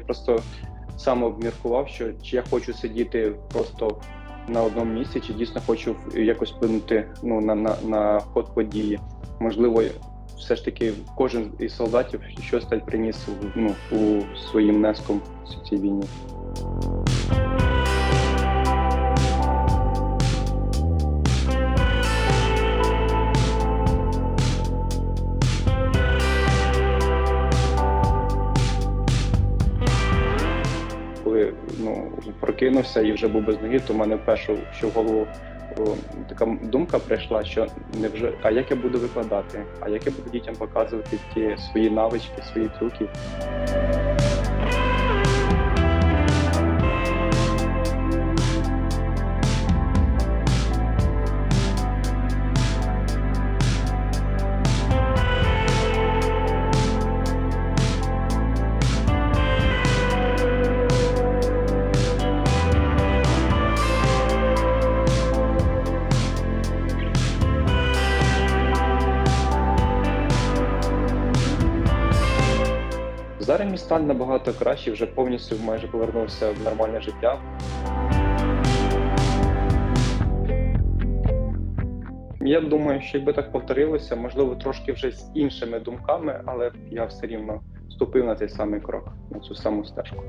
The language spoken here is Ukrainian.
просто сам обміркував, що чи я хочу сидіти просто на одному місці, чи дійсно хочу якось вплинути ну, на, на, на ход події. Можливо, все ж таки кожен із солдатів щось так приніс ну, у своїм внеском в цій війні. Коли ну, прокинувся і вже був без ноги, то в мене першу, що в голову о, така думка прийшла, що не вже а як я буду викладати, а як я буду дітям показувати ті свої навички, свої трюки. Зараз мій стан набагато краще, вже повністю майже повернувся в нормальне життя. Я думаю, що якби так повторилося, можливо, трошки вже з іншими думками, але я все рівно вступив на цей самий крок, на цю саму стежку.